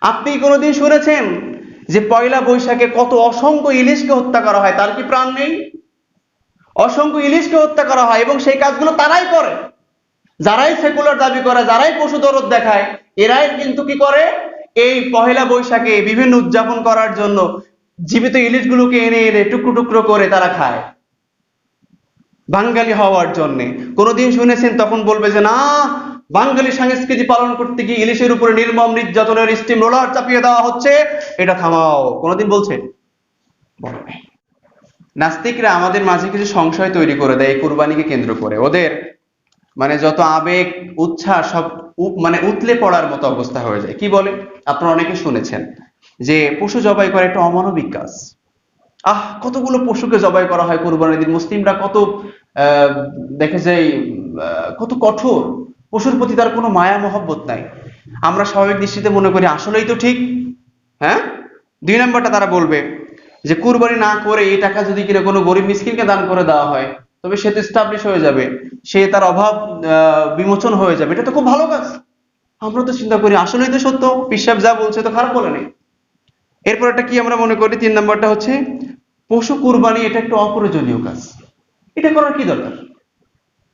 আপনি কোনোদিন শুনেছেন যে পয়লা বৈশাখে কত অসংখ্য ইলিশকে হত্যা করা হয়? তার কি প্রাণ নেই? অসংখ্য ইলিশকে হত্যা করা হয় এবং সেই কাজগুলো তারাই করে। যারাই সেকুলার দাবি করে, যারাই পশু দরদ দেখায়, এরাই কিন্তু কি করে? এই পহেলা বৈশাখে বিভিন্ন উদযাপন করার জন্য জীবিত ইলিশগুলোকে এনে এনে টুকরো টুকরো করে তারা খায়। বাঙালি হওয়ার জন্যে। কোনোদিন শুনেছেন তখন বলবে যে, না বাঙালি সংস্কৃতি পালন করতে গিয়ে ইলিশের উপরে নির্মম নির্যাতনের স্টিম রোলার চাপিয়ে দেওয়া হচ্ছে এটা থামাও। কোনোদিন বলছে? নাস্তিকরা আমাদের মাঝে কিছু সংশয় তৈরি করে দেয় এই কুরবানিকে কেন্দ্র করে। ওদের মানে যত আবেগ উচ্ছ্বাস সব মানে উতলে পড়ার মতো অবস্থা হয়ে যায়। কি বলে? আপনারা অনেকে শুনেছেন যে পশু জবাই করা একটা অমানবিক কাজ। আহ কতগুলো পশুকে জবাই করা হয় কোরবানির দিন? মুসলিমরা কত আহ, দেখে আহ, কত কঠোর। পশুর প্রতি তার কোনো মায়া, মহব্বত নাই। আমরা স্বাভাবিক দৃষ্টিতে মনে করি, আসলেই তো ঠিক। হ্যাঁ? দুই নম্বরটা তারা বলবে যে, কুরবানি না করে এই টাকা যদি কিনা কোনো গরিব মিসকিনকে দান করে দেওয়া হয়, তবে সে তো স্টাবলিশ হয়ে যাবে। সে তার অভাব বিমোচন হয়ে যাবে। এটা তো খুব ভালো কাজ। আমরা তো চিন্তা করি, আসলেই তো সত্য। পিসাব যা বলছে তো খারাপ বলে নেই। এরপর একটা কি আমরা মনে করি? তিন নম্বরটা হচ্ছে, পশু কুরবানি এটা একটা অপ্রয়োজনীয় কাজ। এটা করার কি দরকার?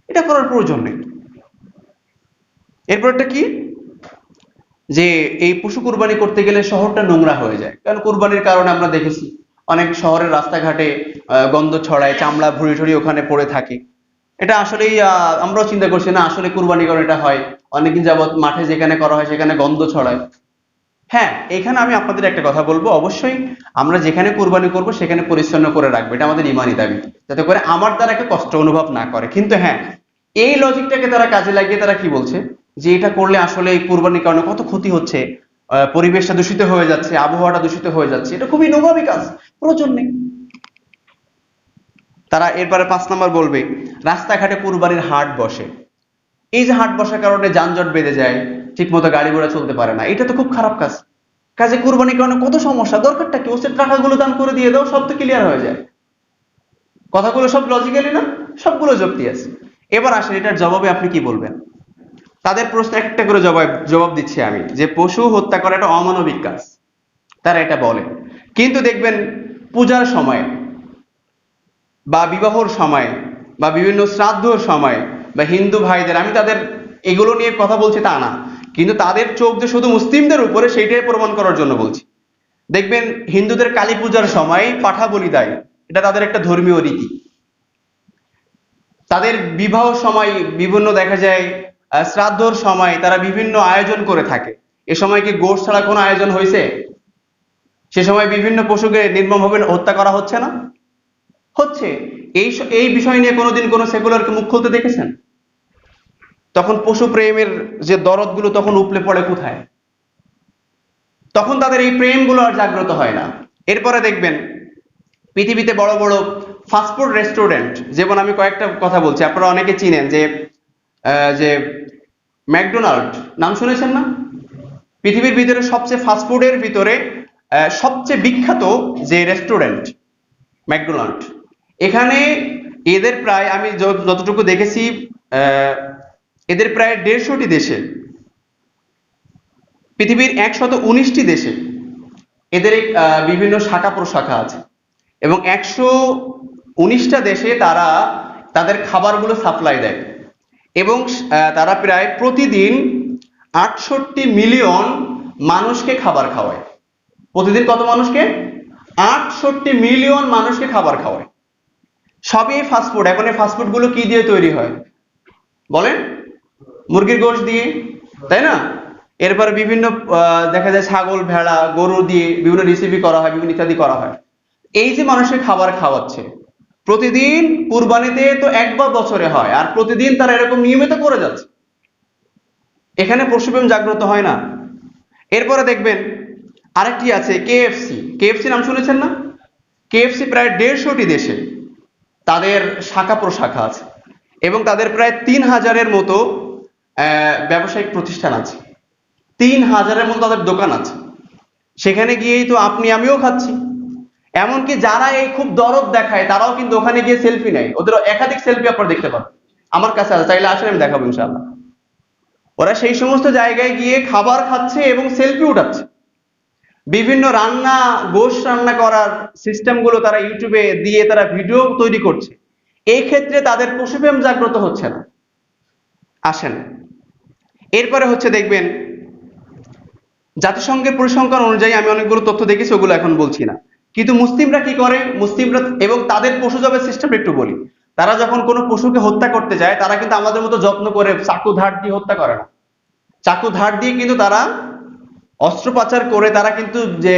এটা করার প্রয়োজন নেই। এরপর একটা কি? যে এই পশু কুরবানি করতে গেলে শহরটা নোংরা হয়ে যায়। কারণ কুরবানির কারণে আমরা দেখেছি। অনেক শহরের রাস্তাঘাটে গন্ধ ছড়ায়, চামড়া ভুড়ি ঠুড়ি ওখানে পড়ে থাকে। এটা আসলেই আমরাও চিন্তা করছি, না, আসলে কুরবানি করে এটা হয়। অনেকদিন যাবত মাঠে যেখানে করা হয়, সেখানে গন্ধ ছড়ায়। হ্যাঁ এখানে আমি আপনাদের একটা কথা বলব। অবশ্যই আমরা যেখানে কুরবানি করব, সেখানে পরিচ্ছন্ন করে রাখব। এটা আমাদের ইমানি দাবি। যাতে করে আমার দ্বারা কষ্ট অনুভব না করে। কিন্তু হ্যাঁ এই লজিকটাকে তারা কাজে লাগিয়ে তারা কি বলছে? যে এটা করলে আসলে এই কুরবানির কারণে কত ক্ষতি হচ্ছে পরিবেশটা দূষিত হয়ে যাচ্ছে, আবহাওয়াটা দূষিত হয়ে যাচ্ছে, এটা খুবই নোভাবি কাজ, প্রয়োজন নেই। তারা এরপরে পাঁচ নাম্বার বলবে, রাস্তাঘাটে কুরবানির হাট বসে। এই যে হাট বসার কারণে যানজট বেঁধে যায় ঠিক মতো গাড়ি ঘোড়া চলতে পারে না, এটা তো খুব খারাপ কাজ। কাজে কুরবানির কারণে কত সমস্যা দরকারটা কি? ওসের টাকাগুলো দান করে দিয়ে দাও, সব তো ক্লিয়ার হয়ে যায়। কথাগুলো সব লজিক্যালি না? সবগুলো যুক্তি আছে। এবার আসেন, এটার জবাবে আপনি কি বলবেন? তাদের প্রশ্ন একটা করে জবাব জবাব দিচ্ছি আমি, যে পশু হত্যা করা একটা অমানবিক কাজ। তারা এটা বলে। কিন্তু দেখবেন পূজার সময় বা বিবাহর সময় বা বিভিন্ন শ্রাদ্ধর সময় বা হিন্দু ভাইদের, আমি তাদের এগুলো নিয়ে কথা বলছি তা না, কিন্তু তাদের চোখ যে শুধু মুসলিমদের উপরে সেইটাই প্রমাণ করার জন্য বলছি। দেখবেন হিন্দুদের কালী পূজার সময় পাঠা বলি দেয় এটা তাদের একটা ধর্মীয় রীতি। তাদের বিবাহ সময় বিভিন্ন দেখা যায় শ্রাদ্ধর সময় তারা বিভিন্ন আয়োজন করে থাকে। এ সময় কি গোষ্ঠ ছাড়া কোনো আয়োজন হয়েছে সে সময় বিভিন্ন পশুকে নির্মমভাবে হত্যা করা হচ্ছে না? হচ্ছে। এই এই বিষয় নিয়ে কোনোদিন কোনো সেকুলারকে মুখ খুলতে দেখেছেন? তখন পশু প্রেমের যে দরদগুলো তখন উপলে পড়ে কোথায়? তখন তাদের এই প্রেমগুলো আর জাগ্রত হয় না। এরপরে দেখবেন, পৃথিবীতে বড় বড় ফাস্টফুড রেস্টুরেন্ট যেমন আমি কয়েকটা কথা বলছি, আপনারা অনেকে চিনেন যে যে ম্যাকডোনাল্ড, নাম শুনেছেন না? পৃথিবীর ভিতরে সবচেয়ে ফাস্টফুডের ভিতরে সবচেয়ে বিখ্যাত যে রেস্টুরেন্ট ম্যাকডোনাল্ড। এখানে এদের প্রায়, আমি যতটুকু দেখেছি এদের প্রায় দেড়শোটি দেশে, পৃথিবীর একশত উনিশটি দেশে এদের বিভিন্ন শাখা প্রশাখা আছে। এবং একশো উনিশটা দেশে তারা তাদের খাবারগুলো সাপ্লাই দেয়। এবং তারা প্রায় প্রতিদিন আটষট্টি মিলিয়ন মানুষকে খাবার খাওয়ায়। প্রতিদিন কত মানুষকে? আটষট্টি মিলিয়ন মানুষকে খাবার খাওয়ায়। সবই ফাস্টফুড এখন এই ফাস্টফুডগুলো কি দিয়ে তৈরি হয়? বলেন। মুরগির গোশ দিয়ে, তাই না? এরপর বিভিন্ন দেখা যায় ছাগল, ভেড়া, গরু দিয়ে বিভিন্ন রেসিপি করা হয়, বিভিন্ন ইত্যাদি করা হয়। এই যে মানুষের খাবার খাওয়াচ্ছে প্রতিদিন কুরবানিতে তো একবার বছরে হয়, আর প্রতিদিন তারা এরকম নিয়মিত করে যাচ্ছে। এখানে পশুপ্রেম জাগ্রত হয় না। এরপরে দেখবেন আরেকটি আছে কেএফসি কেএফসি নাম শুনেছেন না? কেএফসি প্রায় দেড়শোটি দেশে তাদের শাখা প্রশাখা আছে, এবং তাদের প্রায় তিন হাজারের মতো ব্যবসায়িক প্রতিষ্ঠান আছে। তিন হাজারের মতো তাদের দোকান আছে। সেখানে গিয়েই তো আপনি, আমিও খাচ্ছি। এমনকি যারা এই খুব দরদ দেখায়, তারাও কিন্তু ওখানে গিয়ে সেলফি নেয়। ওদের একাধিক সেলফি আপনারা দেখতে পাবেন। আমার কাছে আছে, চাইলে আসলে আমি দেখাবো ইনশাআল্লাহ। ওরা সেই সমস্ত জায়গায় গিয়ে খাবার খাচ্ছে এবং সেলফি উঠাচ্ছে। বিভিন্ন রান্না, গোশ রান্না করার সিস্টেমগুলো তারা ইউটিউবে দিয়ে তারা ভিডিও তৈরি করছে। এই ক্ষেত্রে তাদের পশুপ্রেম জাগ্রত হচ্ছে না। আসেন। এরপরে হচ্ছে দেখবেন, জাতিসংঘের পরিসংখ্যান অনুযায়ী আমি অনেকগুলো তথ্য দেখেছি, ওগুলো এখন বলছি না। কিন্তু মুসলিমরা কি করে? মুসলিমরা এবং তাদের পশু জবের সিস্টেম একটু বলি। তারা যখন কোনো পশুকে হত্যা করতে যায় তারা কিন্তু আমাদের মতো যত্ন করে চাকু ধার দিয়ে হত্যা করে না। চাকু ধার দিয়ে কিন্তু তারা অস্ত্রোপচার করে তারা কিন্তু যে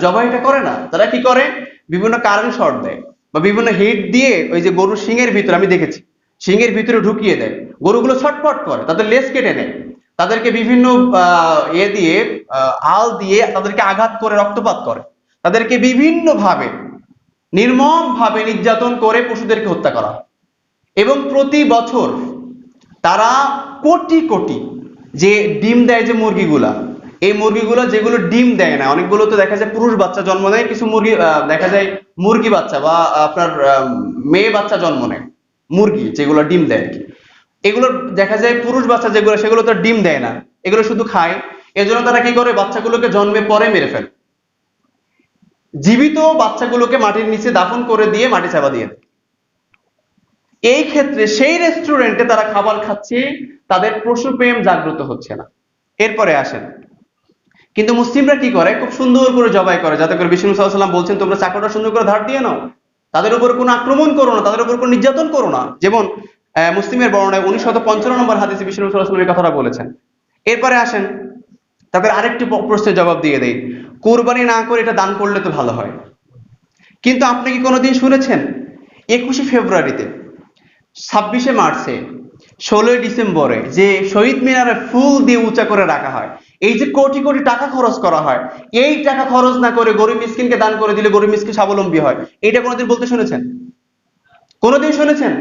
জবাইটা করে না। তারা কি করে? বিভিন্ন কারেন্ট শর্ট দেয় বা বিভিন্ন হিট দিয়ে ওই যে গরুর শিঙের ভিতরে আমি দেখেছি শিঙের ভিতরে ঢুকিয়ে দেয়। গরুগুলো ছটফট করে তাদের লেস কেটে নেয়। তাদেরকে বিভিন্ন আহ, ইয়ে দিয়ে আহ, আল দিয়ে তাদেরকে আঘাত করে রক্তপাত করে। তাদেরকে বিভিন্ন ভাবে নির্মম ভাবে নির্যাতন করে পশুদেরকে হত্যা করা। এবং প্রতি বছর তারা কোটি কোটি যে ডিম দেয় যে মুরগিগুলা, এই মুরগিগুলো যেগুলো ডিম দেয় না, অনেকগুলো তো দেখা যায় পুরুষ বাচ্চা জন্ম নেয়, কিছু মুরগি দেখা যায় মুরগি বাচ্চা বা আপনার মেয়ে বাচ্চা জন্ম নেয়, মুরগি যেগুলো ডিম দেয় আর কি এগুলো দেখা যায় পুরুষ বাচ্চা যেগুলো, সেগুলো তো ডিম দেয় না, এগুলো শুধু খায়। এজন্য তারা কি করে? বাচ্চাগুলোকে জন্মে পরে মেরে ফেলে। জীবিত বাচ্চাগুলোকে মাটির নিচে দাফন করে দিয়ে মাটি চাপা দিয়ে দেয়। এই ক্ষেত্রে সেই রেস্টুরেন্টে তারা খাবার খাচ্ছে, তাদের পশুপ্রেম জাগ্রত হচ্ছে না। এরপরে আসেন। কিন্তু মুসলিমরা কি করে? খুব সুন্দর করে জবাই করে, যাতে করে বিষ্ণু সাল্লাম বলছেন, তোমরা চাকরটা সুন্দর করে ধার দিয়ে নাও। তাদের উপর কোনো আক্রমণ করো না, তাদের উপর কোনো নির্যাতন করো না। যেমন মুসলিমের বর্ণায় উনিশ শত পঞ্চান্ন নম্বর হাদিসে বিষ্ণু সাল্লাম এই কথাটা বলেছেন। এরপরে আসেন তাদের আরেকটি প্রশ্নের জবাব দিয়ে দেই। কোরবানি না করে এটা দান করলে তো ভালো হয়। কিন্তু আপনি কি কোনোদিন শুনেছেন? একুশে ফেব্রুয়ারিতে, ছাব্বিশে মার্চে, ষোলোই ডিসেম্বরে যে শহীদ মিনারে ফুল দিয়ে উঁচা করে রাখা হয়, এই যে কোটি কোটি টাকা খরচ করা হয়, এই টাকা খরচ না করে গরিব মিসকিনকে দান করে দিলে গরিব মিসকিন স্বাবলম্বী হয়, এটা কোনোদিন বলতে শুনেছেন? কোনোদিন শুনেছেন?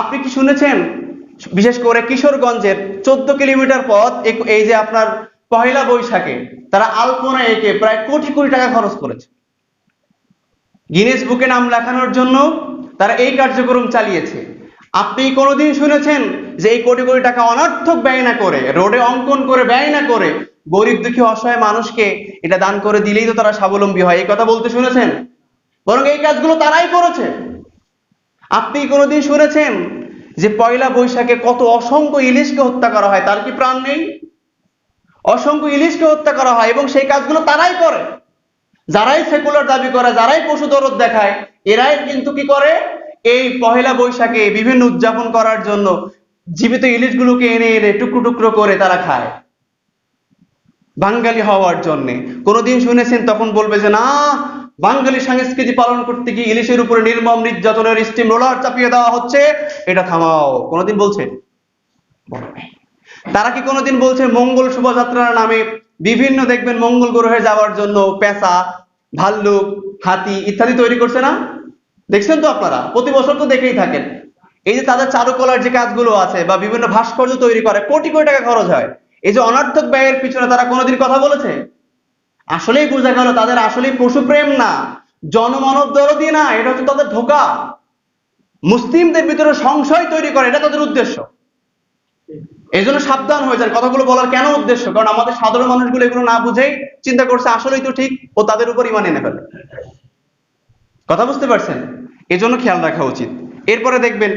আপনি কি শুনেছেন? বিশেষ করে কিশোরগঞ্জের চোদ্দ কিলোমিটার পথ, এই যে আপনার পহেলা বৈশাখে তারা আলপনা এঁকে প্রায় কোটি কোটি টাকা খরচ করেছে। গিনেস বুকে নাম লেখানোর জন্য তারা এই কার্যক্রম চালিয়েছে। আপনি কোনোদিন শুনেছেন যে এই কোটি কোটি টাকা অনর্থক ব্যয় না করে, রোডে অঙ্কন করে ব্যয় না করে গরিব দুঃখী অসহায় মানুষকে এটা দান করে দিলেই তো তারা স্বাবলম্বী হয়, এই কথা বলতে শুনেছেন? বরং এই কাজগুলো তারাই করেছে। আপনি কোনোদিন শুনেছেন যে পয়লা বৈশাখে কত অসংখ্য ইলিশকে হত্যা করা হয়, তার কি প্রাণ নেই? অসংখ্য ইলিশকে হত্যা করা হয় এবং সেই কাজগুলো তারাই করে। যারাই সেকুলার দাবি করে, যারাই পশু দরদ দেখায়, এরাই কিন্তু কি করে? এই পহেলা বৈশাখে বিভিন্ন উদযাপন করার জন্য জীবিত ইলিশগুলোকে এনে এনে টুকরো টুকরো করে তারা খায়। বাঙালি হওয়ার জন্য। কোনোদিন শুনেছেন তখন বলবে যে, না, বাঙালি সংস্কৃতি পালন করতে গিয়ে ইলিশের উপরে নির্মম নির্যাতনের স্টিম রোলার চাপিয়ে দেওয়া হচ্ছে, এটা থামাও। কোনোদিন বলছে। তারা কি কোনোদিন বলছে মঙ্গল শোভাযাত্রার নামে বিভিন্ন দেখবেন মঙ্গল গ্রহে যাওয়ার জন্য পেঁচা, ভাল্লুক, হাতি ইত্যাদি তৈরি করছে না? দেখছেন তো আপনারা? প্রতি বছর তো দেখেই থাকেন। এই যে তাদের চারুকলার যে কাজগুলো আছে বা বিভিন্ন ভাস্কর্য তৈরি করে, কোটি কোটি টাকা খরচ হয়। এই যে অনার্থক ব্যয়ের পিছনে তারা কোনোদিন কথা বলেছে? আসলেই বোঝা গেল, তাদের আসলেই পশুপ্রেম না। জনমানব দরদি না, এটা হচ্ছে তাদের ধোকা। মুসলিমদের ভিতরে সংশয় তৈরি করে, এটা তাদের উদ্দেশ্য। এই জন্য সাবধান হয়ে যান। কথাগুলো বলার কেন উদ্দেশ্য? কারণ আমাদের সাধারণ মানুষগুলো এগুলো না বুঝেই চিন্তা করছে, আসলেই তো ঠিক, ও তাদের উপর ইমান এনে ফেলে। কথা বুঝতে পারছেন? এজন্য খেয়াল রাখা উচিত। এরপরে দেখবেন,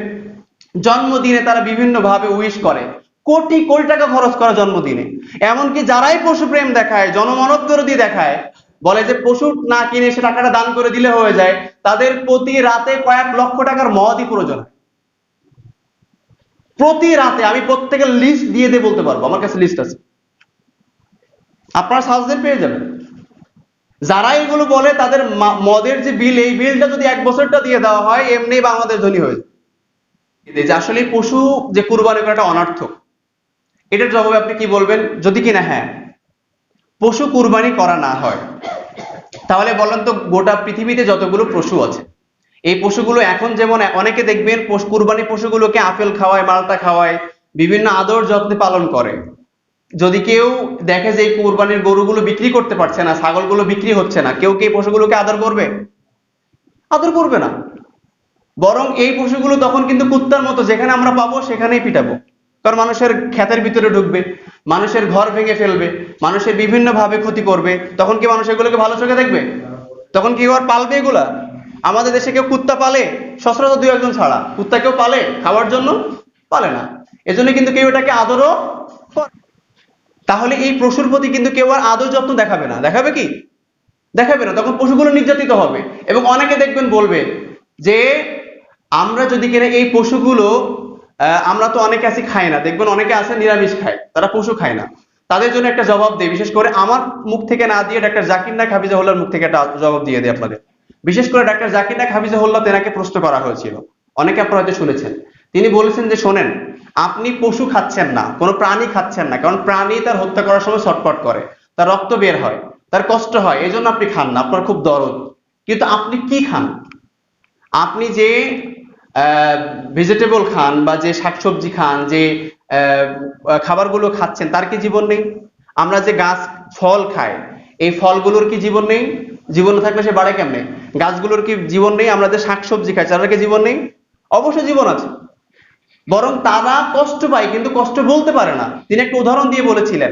জন্মদিনে তারা বিভিন্ন ভাবে উইশ করে। কোটি কোটি টাকা খরচ করা জন্মদিনে। এমনকি যারাই পশু প্রেম দেখায়, জনমানব বিরোধী দেখায়, বলে যে পশু না কিনে সে টাকাটা দান করে দিলে হয়ে যায়, তাদের প্রতি রাতে কয়েক লক্ষ টাকার মদই প্রয়োজন হয়। প্রতি রাতে আমি প্রত্যেকের লিস্ট দিয়ে দিয়ে বলতে পারব, আমার কাছে লিস্ট আছে। আপনারা সাজদের পেয়ে যাবেন। যারা এগুলো বলে তাদের মদের যে বিল এই বিলটা যদি এক বছরটা দিয়ে দেওয়া হয়, এমনি বাংলাদেশ ধনী হয়ে যাবে। যে আসলে পশু যে কুরবানি করাটা অনার্থক, এটার জবাবে আপনি কি বলবেন? যদি কিনা হ্যাঁ। পশু কুরবানি করা না হয়, তাহলে বলেন তো গোটা পৃথিবীতে যতগুলো পশু আছে এই পশুগুলো এখন যেমন অনেকে দেখবেন কুরবানি পশুগুলোকে আপেল খাওয়ায়, মালটা খাওয়ায়, বিভিন্ন আদর যত্নে পালন করে। যদি কেউ দেখে যে এই কুরবানির গরুগুলো বিক্রি করতে পারছে না, ছাগলগুলো বিক্রি হচ্ছে না, কেউ কি এই পশুগুলোকে আদর করবে? আদর করবে না। বরং এই পশুগুলো তখন কিন্তু কুত্তার মতো, যেখানে আমরা পাবো সেখানেই পিটাবো। কারণ মানুষের ক্ষেতের ভিতরে ঢুকবে, মানুষের ঘর ভেঙে ফেলবে, মানুষের বিভিন্ন ভাবে ক্ষতি করবে, তখন কি মানুষ এগুলোকে ভালো চোখে দেখবে? তখন কি আর পালবে এগুলা? আমাদের দেশে কেউ কুত্তা পালে? সচরাচর দুই একজন ছাড়া। কুত্তা কেউ পালে? খাওয়ার জন্য পালে না। এজন্য কিন্তু কেউ এটাকে আদরও তাহলে এই পশুর প্রতি কিন্তু কেউ আর আদর যত্ন দেখাবে না। দেখাবে কি? দেখাবে না। তখন পশুগুলো নির্যাতিত হবে। এবং অনেকে দেখবেন বলবে যে, আমরা যদি কিনা এই পশুগুলো আমরা তো অনেকে আছি খাই না। দেখবেন অনেকে আছে, নিরামিষ খায়। তারা পশু খায় না। তাদের জন্য একটা জবাব দেয় বিশেষ করে আমার মুখ থেকে না দিয়ে একটা জাকির নাক হাফিজাহুল্লার মুখ থেকে একটা জবাব দিয়ে দেয় আপনাদের। বিশেষ করে ডাক্তার জাকির নাক হাফিজাহুল্লাহ তেনাকে প্রশ্ন করা হয়েছিল। অনেকে আপনারা হয়তো শুনেছেন। তিনি বলেছেন যে, শোনেন, আপনি পশু খাচ্ছেন না, কোনো প্রাণী খাচ্ছেন না, কারণ প্রাণী তার হত্যা করার সময় ছটপট করে, তার রক্ত বের হয়, তার কষ্ট হয়, এই জন্য আপনি খান না, আপনার খুব দরদ। কিন্তু আপনি কি খান? আপনি যে ভেজিটেবল খান বা যে শাকসবজি খান, যে খাবারগুলো খাচ্ছেন, তার কি জীবন নেই? আমরা যে গাছ, ফল খাই, এই ফলগুলোর কি জীবন নেই? জীবন থাকলে সে বাড়ে কেমনে? গাছগুলোর কি জীবন নেই? আমরা যে শাকসবজি খাই, তাদের কি জীবন নেই? অবশ্যই জীবন আছে। বরং তারা কষ্ট পায়, কিন্তু কষ্ট বলতে পারে না। তিনি একটা উদাহরণ দিয়ে বলেছিলেন,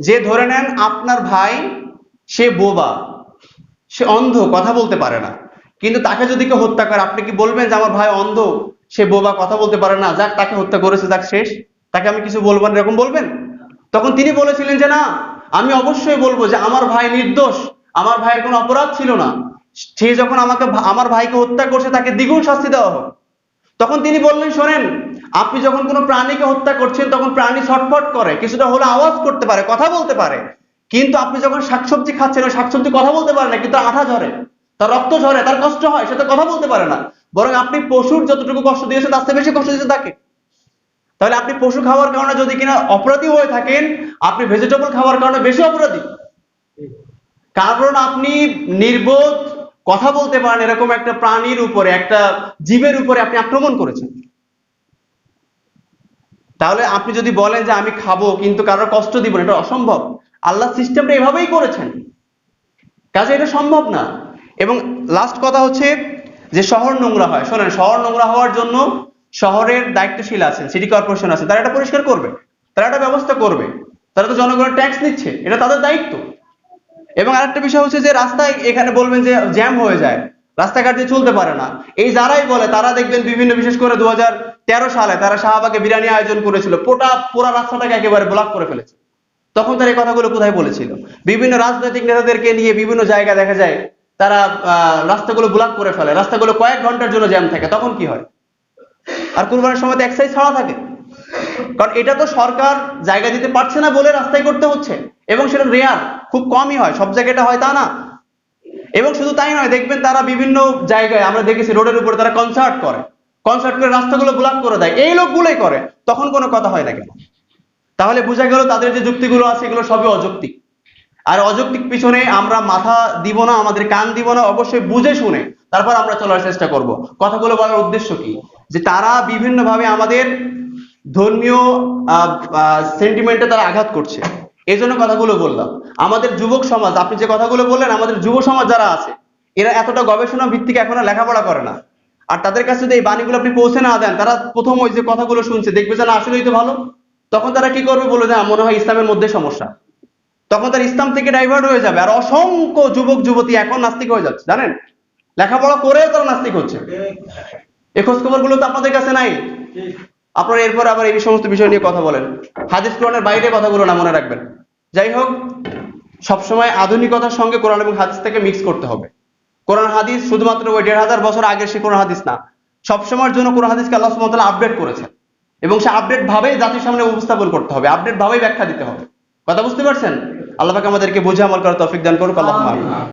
যে ধরে নেন আপনার ভাই, সে বোবা, সে অন্ধ, কথা বলতে পারে না। কিন্তু তাকে যদি কেউ হত্যা করে, আপনি কি বলবেন যে আমার ভাই অন্ধ, সে বোবা, কথা বলতে পারে না? যাক, তাকে হত্যা করেছে, যাক, শেষ। তাকে আমি কিছু বলব না, এরকম বলবেন? তখন তিনি বলেছিলেন যে, না, আমি অবশ্যই বলব যে, আমার ভাই নির্দোষ আমার ভাইয়ের কোনো অপরাধ ছিল না। সে যখন আমাকে আমার ভাইকে হত্যা করছে, তাকে দ্বিগুণ শাস্তি দেওয়া হোক। তখন তিনি বললেন, শোনেন, আপনি যখন কোনো প্রাণীকে হত্যা করছেন, তখন প্রাণী ছটফট করে, কিছুটা হলে আওয়াজ করতে পারে, কথা বলতে পারে। কিন্তু আপনি যখন শাকসবজি খাচ্ছেন, ওই শাকসবজি কথা বলতে পারে না, কিন্তু আঠা ঝরে, তার রক্ত ঝরে, তার কষ্ট হয়, সে তো কথা বলতে পারে না। বরং আপনি পশুর যতটুকু কষ্ট দিয়েছেন, তার বেশি কষ্ট দিয়েছে তাকে। তাহলে আপনি পশু খাওয়ার কারণে যদি কিনা অপরাধী হয়ে থাকেন, আপনি ভেজিটেবল খাওয়ার কারণে বেশি অপরাধী। কারণ আপনি নির্বোধ, কথা বলতে পারেন এরকম একটা প্রাণীর উপরে, একটা জীবের উপরে আপনি আক্রমণ করেছেন। তাহলে আপনি যদি বলেন যে আমি খাব, কিন্তু কারোর কষ্ট দিব না, এটা অসম্ভব। আল্লাহ সিস্টেমটা এভাবেই করেছেন। কাজে এটা সম্ভব না। এবং লাস্ট কথা হচ্ছে যে শহর নোংরা হয়। শোনেন, শহর নোংরা হওয়ার জন্য শহরের দায়িত্বশীল আছেন সিটি কর্পোরেশন আছে তারা এটা পরিষ্কার করবে, তারা একটা ব্যবস্থা করবে। তারা তো জনগণের ট্যাক্স নিচ্ছে, এটা তাদের দায়িত্ব। এবং আরেকটা বিষয় হচ্ছে যে রাস্তায় এখানে বলবেন যে জ্যাম হয়ে যায়, রাস্তাঘাট দিয়ে চলতে পারে না। এই যারাই বলে, তারা দেখবেন বিভিন্ন, বিশেষ করে দুহাজার তেরো সালে তারা শাহবাগে বিরিয়ানি আয়োজন করেছিল, পোটা পুরা রাস্তাটাকে একেবারে ব্লক করে ফেলেছে। তখন তারা এই কথাগুলো কোথায় বলেছিল? বিভিন্ন রাজনৈতিক নেতাদেরকে নিয়ে বিভিন্ন জায়গা দেখা যায়, তারা রাস্তাগুলো ব্লক করে ফেলে, রাস্তাগুলো কয়েক ঘণ্টার জন্য জ্যাম থাকে, তখন কি হয়? আর কুরবানির সময় তো এক্সাইজ ছাড়া থাকে। কারণ এটা তো সরকার জায়গা দিতে পারছে না বলে রাস্তায় করতে হচ্ছে, এবং সেটা রেয়ার খুব কমই হয়, সব জায়গায় এটা হয় তা না। এবং শুধু তাই নয়, দেখবেন তারা বিভিন্ন জায়গায়, আমরা দেখেছি রোডের উপরে তারা কনসার্ট করে। কনসার্ট করে রাস্তাগুলো ব্লক করে দেয়। এই লোকগুলোই করে, তখন কোনো কথা হয় না কেন? তাহলে বোঝা গেল তাদের যে যুক্তিগুলো আছে, এগুলো সবই অযৌক্তিক। আর অযৌক্তিক পিছনে আমরা মাথা দিব না, আমাদের কান দিব না, অবশ্যই বুঝে শুনে তারপর আমরা চলার চেষ্টা করব। কথাগুলো বলার উদ্দেশ্য কি? যে তারা বিভিন্নভাবে আমাদের ধর্মীয় সেন্টিমেন্টে তারা আঘাত করছে। এই জন্য কথাগুলো বললাম। আমাদের যুবক সমাজ আপনি যে কথাগুলো বললেন আমাদের যুব সমাজ যারা আছে এরা এতটা গবেষণা ভিত্তিক এখন লেখাপড়া করে না। আর তাদের কাছে যদি এই বাণীগুলো আপনি পৌঁছে না দেন তারা প্রথম ওই যে কথাগুলো শুনছে দেখবে যে না আসলেই তো ভালো। তখন তারা কি করবে বলে যে "না, মনে হয় ইসলামের মধ্যে সমস্যা। তখন তার ইসলাম থেকে ডাইভার্ট হয়ে যাবে। আর অসংখ্য যুবক যুবতী এখন নাস্তিক হয়ে যাচ্ছে জানেন? লেখাপড়া করেও তারা নাস্তিক হচ্ছে। এই খোঁজ খবরগুলো তো আপনাদের কাছে নাই। আপনারা এরপর আবার এই সমস্ত বিষয় নিয়ে কথা বলেন। হাদিস কোরআনের বাইরে কথাগুলো না, মনে রাখবেন। যাই হোক, সবসময় আধুনিকতার সঙ্গে কোরআন এবং হাদিস থেকে মিক্স করতে হবে। কোরআন হাদিস শুধুমাত্র ওই দেড় হাজার বছর আগের সে কোরআন হাদিস না, সবসময়ের জন্য কোরআন হাদিসকে আল্লাহ তাআলা আপডেট করেছেন। এবং সে আপডেট ভাবেই জাতির সামনে উপস্থাপন করতে হবে আপডেট ভাবেই ব্যাখ্যা দিতে হবে। কথা বুঝতে পারছেন? আল্লাহকে আমাদেরকে বুঝে আমল করার তৌফিক দান করুক আল্লাহ